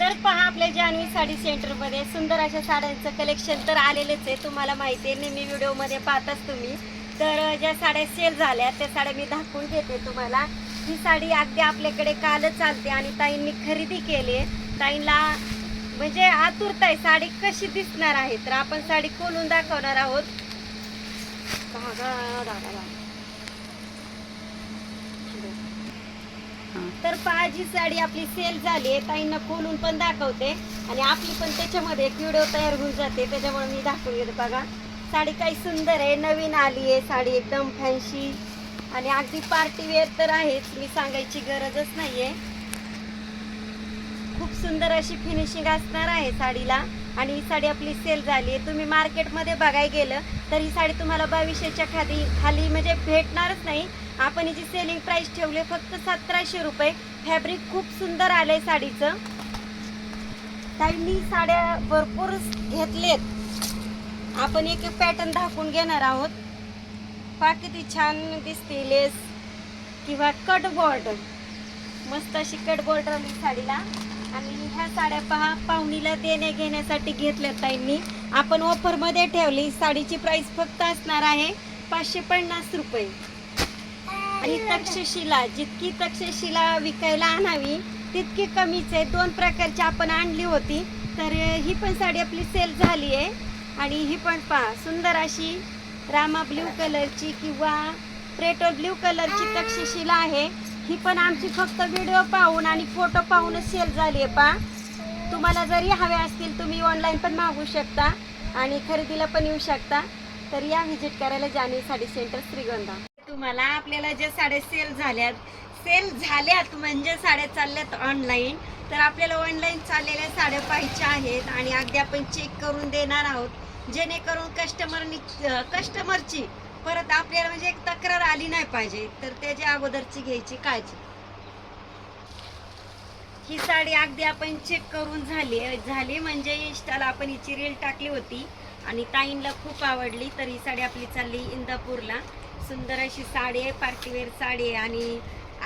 तर पहा आपल्या जान्हवी साडी सेंटरमध्ये सुंदर अशा साड्यांचं कलेक्शन तर आलेलंच आहे. तुम्हाला माहिती आहे नेहमी व्हिडिओमध्ये पाहताच तुम्ही. तर ज्या साड्या सेल झाल्या त्या साड्या मी दाखवून घेते तुम्हाला. ही साडी अगदी आपल्याकडे कालच चालते आणि ताईंनी खरेदी केली आहे. म्हणजे आतुरता आहे. साडी कशी दिसणार आहे? तर आपण साडी खोलून दाखवणार आहोत. तर पाजी साडी आपली सेल झाली आहे. ताईंना खोलून पण दाखवते. आणि आपली पण त्याच्यामध्ये एक व्हिडिओ तयार होऊन जाते. त्याच्यामुळे मी दाखवून घेते बघा. साडी काही सुंदर आहे. नवीन आली आहे साडी एकदम फॅन्सी आणि अगदी पार्टी वेअर तर आहेच. मी सांगायची गरजच नाही आहे खूप सुंदर अशी फिनिशिंग असणार आहे साडीला. आणि ही साडी आपली सेल झाली आहे. तुम्ही मार्केटमध्ये बघायला गेलं तर ही साडी तुम्हाला बावीसशेच्या खाली खाली म्हणजे भेटणारच नाही. आपण हिची सेलिंग प्राईस ठेवली फक्त सतराशे रुपये. फॅब्रिक खूप सुंदर आलं आहे साडीचं. ताई मी साड्या भरपूर घेतलेत. आपण एक एक पॅटर्न दाखवून घेणार आहोत. पा किती छान दिसते लेस किंवा कट बॉर्डर मस्त अशी कट बॉर्डर आली साडीला. आणि ह्या साड्या पहा पाहुणीला देण्या घेण्यासाठी घेतल्या ताईंनी. आपण ऑफरमध्ये ठेवली. साडीची प्राइस फक्त असणार आहे पाचशे पन्नास रुपये. आणि तक्षशिला जितकी तक्षशिला विकायला आणावी तितकी कमीच आहे. दोन प्रकारची आपण आणली होती. तर ही पण साडी आपली सेल झाली आहे. आणि ही पण पहा सुंदर अशी रामा ब्ल्यू कलरची किंवा प्रेटो ब्ल्यू कलरची तक्षशिला आहे. ही पण आमची फक्त व्हिडिओ पाहून आणि फोटो पाहूनच सेल झाली आहे पा. तुम्हाला जरी हवे असतील तुम्ही ऑनलाईन पण मागवू शकता आणि खरेदीला पण येऊ शकता. तर या व्हिजिट करायला जाणे साडी सेंटर श्रीगंधा तुम्हाला आपल्याला ज्या साड्या सेल झाल्यात सेल झाल्यात म्हणजे साड्या चालल्यात ऑनलाईन तर आपल्याला ऑनलाईन चाललेल्या साड्या पाहिजे आहेत आणि अगदी आपण चेक करून देणार आहोत. जेणेकरून कस्टमरनी कस्टमरची परत आपल्याला म्हणजे एक तक्रार आली नाही पाहिजे. तर त्याच्या अगोदरची घ्यायची काळजी. ही साडी अगदी आपण चेक करून झाली झाली म्हणजे इंस्टाला आपण हिची रील टाकली होती आणि ताईंला खूप आवडली तर ही साडी आपली चालली इंदापूरला. सुंदर अशी साडी आहे पार्टीवेअर साडी आहे आणि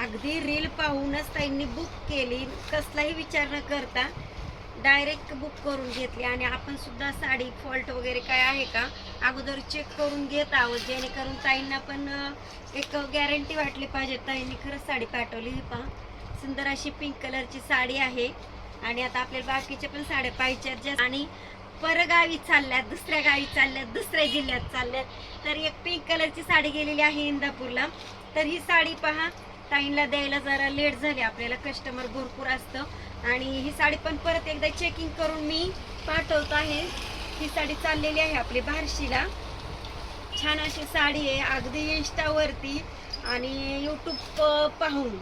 अगदी रील पाहूनच ताईंनी बुक केली. कसलाही विचार न करता डायरेक्ट बुक करून घेतली आणि आपण सुद्धा साडी फॉल्ट वगैरे काय आहे का अगोदर चेक करून घेत आहोत. जेणेकरून ताईंना पण एक गॅरंटी वाटली पाहिजे. ताईंनी खरंच साडी पाठवली. ही पहा सुंदर अशी पिंक कलरची साडी आहे. आणि आता आपल्याला बाकीच्या पण साड्या पाहिजेत आणि परगावी चालल्यात दुसऱ्या गावी चालल्यात दुसऱ्या जिल्ह्यात चालल्यात. तर एक पिंक कलरची साडी गेलेली आहे इंदापूरला. तर ही साडी पहा ताईंला द्यायला जरा लेट झाली. आपल्याला कस्टमर भरपूर असतं. आणि ही साडी पण परत एकदा चेकिंग करून मी पाठवत आहे. ही साडी चाललेली आहे आपली बारशीला. छान अशी साडी आहे. अगदी इंस्टावरती आणि यूट्यूब पाहून.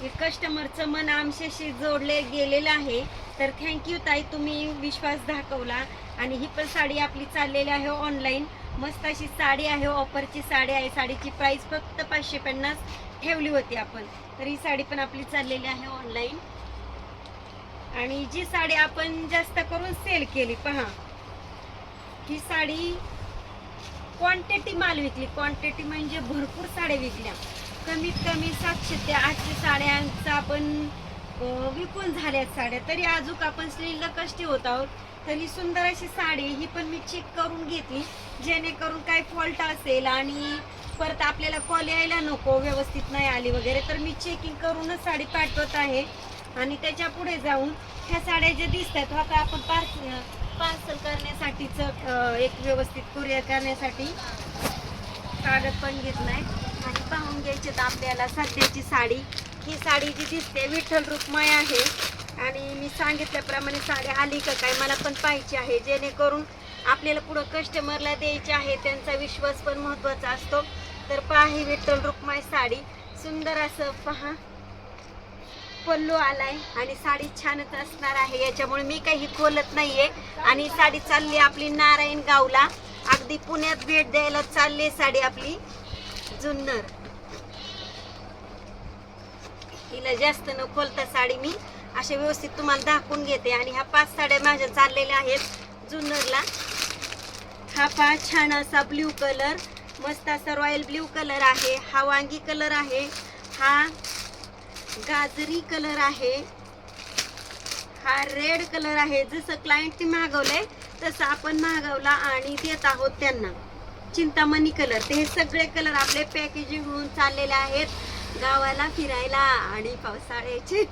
हे कस्टमरचं मन आमच्याशी जोडले गेलेलं आहे. तर थँक्यू ताई तुम्ही विश्वास दाखवला. आणि ही पण साडी आपली चाललेली आहे ऑनलाईन मस्त अशी साडी आहे ऑफरची साडी आहे. साडीची प्राइस फक्त पाचशे पन्नास ठेवली होती आपण. तर ही साडी पण आपली चाललेली आहे ऑनलाईन आणि जी साडी आपण जास्त करून सेल केली पहा. ही साडी क्वांटिटी माल विकली. क्वांटिटी म्हणजे भरपूर साड्या विकल्या. कमीत कमी सातशे ते आठशे साड्यांचा आपण विकून झाल्यात साड्या. तरी अजून आपण स्त्रीला कष्टी होत आहोत. तर ही सुंदर अशी साडी ही पण मी चेक करून घेतली. जेणेकरून काय फॉल्ट असेल आणि परत आपल्याला कॉल यायला नको व्यवस्थित नाही आली वगैरे तर मी चेकिंग करूनच साडी पाठवत आहे. आणि त्याच्या पुढे जाऊन ह्या साड्या ज्या दिसतात आता आपण पार्सल पार्सल करण्यासाठीचं एक व्यवस्थित कुरिअर करण्यासाठी कागद पण घेतलाय. आणि पाहून घ्यायचे आपल्याला सध्याची साडी. ही साडी जी दिसते विठ्ठल रुक्माई आहे. आणि मी सांगितल्याप्रमाणे साडी आली का काय मला पण पाहिजे आहे. जेणेकरून आपल्याला पुढं कस्टमरला द्यायची आहे त्यांचा विश्वास पण महत्त्वाचा असतो. तर पहा ही विठ्ठल रुक्माई साडी. सुंदर असं पहा. पल्लू आलाय आणि साडी छानच असणार आहे. याच्यामुळे मी काही खोलत नाहीये. आणि साडी चालली आपली नारायण गावला. अगदी पुण्यात भेट द्यायला चालली साडी आपली. जुन्नर. हिला जास्त न खोलता साडी मी अशा व्यवस्थित तुम्हाला दाखवून घेते. आणि ह्या पाच साड्या माझ्या चाललेल्या आहेत जुन्नरला. हा पहा छान असा ब्ल्यू कलर मस्त असा रॉयल ब्ल्यू कलर आहे हा वांगी कलर आहे हा गाजरी कलर आहे हा रेड कलर आहे. जसं क्लायंटने मागवलंय तसं आपण मागवला आणि देत आहोत त्यांना. चिंतामणी कलर. ते हे सगळे कलर आपले पॅकेजिंग होऊन चाललेले आहेत. गावाला फिरायला आणि पावसाळ्याचे